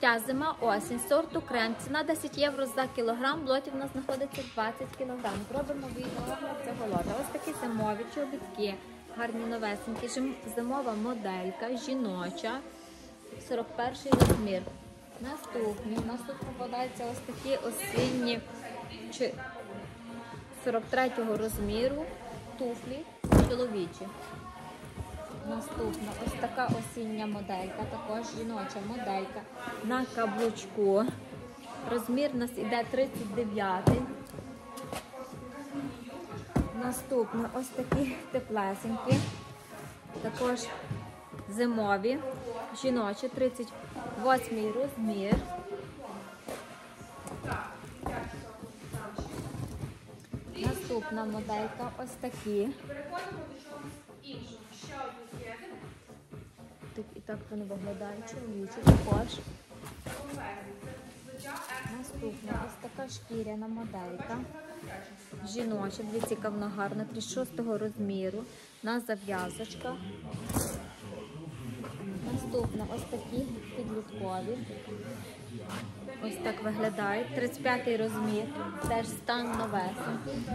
Взуття зима осінь, сорту крем. Ціна 10 євро за кілограм. В в нас знаходиться 20 кілограм. Зробимо відеогляд цього лота. Ось такі зимові чобітки, гарні новесенькі. Зимова моделька, жіноча, 41 розмір. Наступні. У нас тут попадаються ось такі осінні чи 43 розміру туфлі чоловічі. Наступна ось така осіння моделька, також жіноча моделька на каблучку. Розмір у нас іде 39. Наступна ось такі теплесенькі, також зимові, жіночі, 38 розмір. Наступна моделька ось такі. Переходимо до що іншого. Що Так і так вони виглядають чоловічі також. Наступна ось така шкіряна моделька. Жіноча, дивіться, яка вона гарна, 36 розміру, на зав'язочках. Наступна ось такі підліткові. Ось так виглядають. 35-й розмір, теж стан новесенький.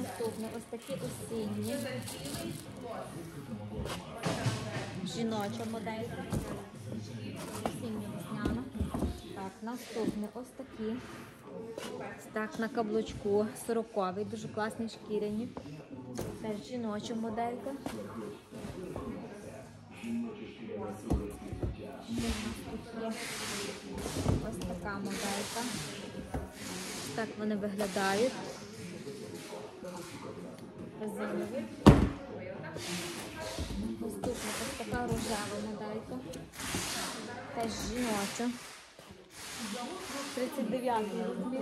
Наступне ось такі осінні. Жіноча моделька. Осіння весняна. Так, наступне ось такі. Так, на каблучку 40 дуже класні шкіряні. Теж жіноча моделька. Ось така моделька. Так вони виглядають. Резинові. Наступна ось така рожева моделька. Теж жіноча. 39 розмір.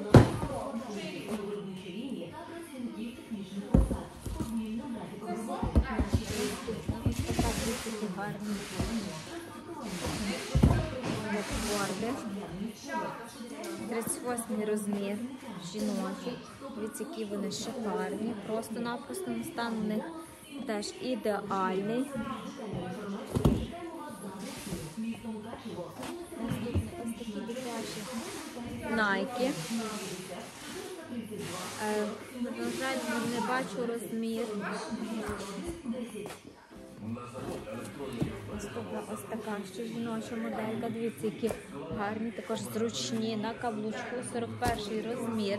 38 розмір. Жіночі. Дивіться, які вони шикарні. Просто-напросто стан у них теж ідеальний. Найки. Е, На жаль, не бачу розмір. Наступна ось така ще жіноча моделька. Дивіться, які гарні, також зручні на каблучку. 41 розмір.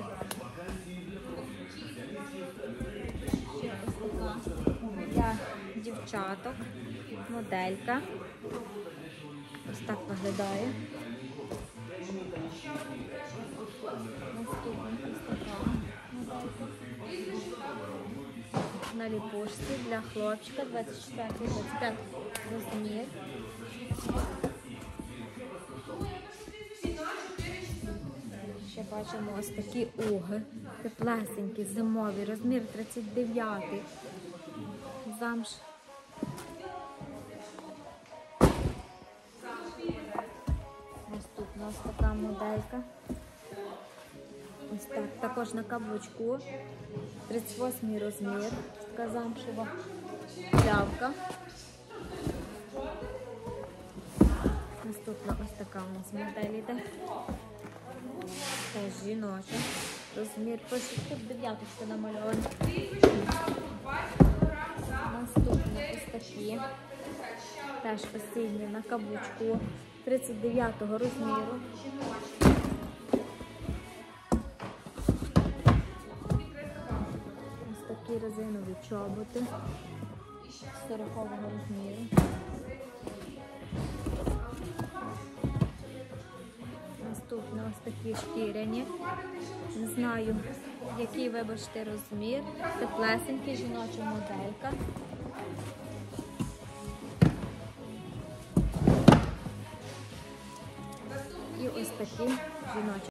Для дівчаток. Моделька. Ось так виглядає. Наступна ось така. На ліпушці для хлопчика 24-25 розмір. Ще бачимо ось такі уги, теплесенькі, зимові, розмір 39 замш. Наступна ось така моделька. Ось так, також на каблучку. 38 розмір. Така замшева плявка. Наступна ось така у нас модель іде. Теж жіноча. Розмір пише дев'яточка намальована. Наступна ось такі. Теж осінні на каблучку 39 розміру. Резинові чоботи 40 розміру. Наступне ось такі шкіряні. Не знаю, який вибачте розмір. Теплесенький жіноча моделька. І ось такі жіночі.